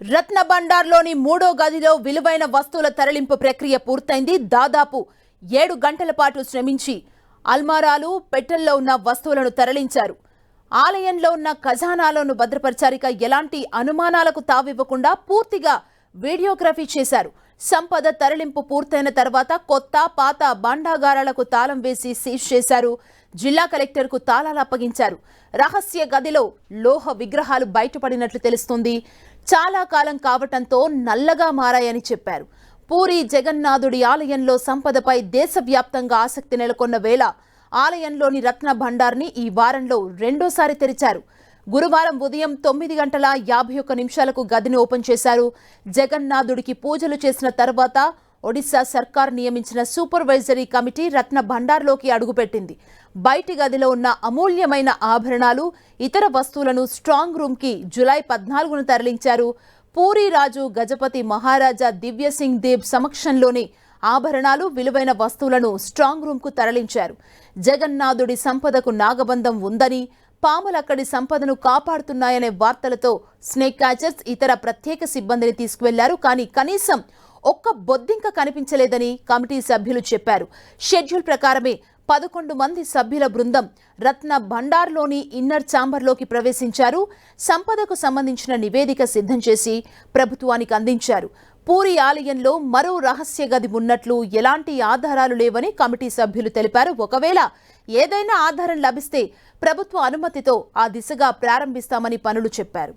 రత్న బండార్లోని మూడో గదిలో విలువైన వస్తువుల తరలింపు ప్రక్రియ పూర్తయింది. దాదాపు ఏడు గంటల పాటు శ్రమించి అల్మారాలు పెట్టెల్లో ఉన్న వస్తువులను తరలించారు. ఆలయంలో ఉన్న ఖజానాలను భద్రపరిచారిక ఎలాంటి అనుమానాలకు తావివ్వకుండా పూర్తిగా వీడియోగ్రఫీ చేశారు. సంపద తరలింపు పూర్తయిన తర్వాత కొత్త పాత బాండాగారాలకు తాళం వేసి సీజ్ చేశారు. జిల్లా కలెక్టర్కు తాళాలు అప్పగించారు. రహస్య గదిలో లోహ విగ్రహాలు బయటపడినట్లు తెలుస్తుంది. చాలా కాలం కావటంతో నల్లగా మారాయని చెప్పారు. పూరి జగన్నాథుడి ఆలయంలో సంపదపై దేశవ్యాప్తంగా ఆసక్తి నెలకొన్న వేళ ఆలయంలోని రత్న భండార్ని ఈ వారంలో రెండోసారి తెరిచారు. గురువారం ఉదయం తొమ్మిది గంటల యాభై ఒక్క నిమిషాలకు గదిని ఓపెన్ చేశారు. జగన్నాథుడికి పూజలు చేసిన తర్వాత ఒడిశా సర్కార్ నియమించిన సూపర్వైజరీ కమిటీ రత్న భండార్లోకి అడుగుపెట్టింది. బయటి గదిలో ఉన్న అమూల్యమైన ఆభరణాలు ఇతర వస్తువులను స్ట్రాంగ్ రూమ్కి జులై పద్నాలుగున తరలించారు. పూరి రాజు గజపతి మహారాజా దివ్యసింగ్ దేబ్ దేవ్ సమక్షంలోని ఆభరణాలు విలువైన వస్తువులను స్ట్రాంగ్ రూమ్కు తరలించారు. జగన్నాథుడి సంపదకు నాగబంధం ఉందని పాములు అక్కడి సంపదను కాపాడుతున్నాయనే వార్తలతో స్నేక్ క్యాచర్స్ ఇతర ప్రత్యేక సిబ్బందిని తీసుకువెళ్ళారు. కానీ కనీసం ఒక్క బొద్దింక కనిపించలేదని కమిటీ సభ్యులు చెప్పారు. షెడ్యూల్ ప్రకారమే పదకొండు మంది సభ్యుల బృందం రత్న భండార్లోని ఇన్నర్ ఛాంబర్లోకి ప్రవేశించారు. సంపదకు సంబంధించిన నివేదిక సిద్ధం చేసి ప్రభుత్వానికి అందించారు. పూరి ఆలయంలో మరో రహస్య గది ఉన్నట్లు ఎలాంటి ఆధారాలు లేవని కమిటీ సభ్యులు తెలిపారు. ఒకవేళ ఏదైనా ఆధారం లభిస్తే ప్రభుత్వ అనుమతితో ఆ దిశగా ప్రారంభిస్తామని పనులు చెప్పారు.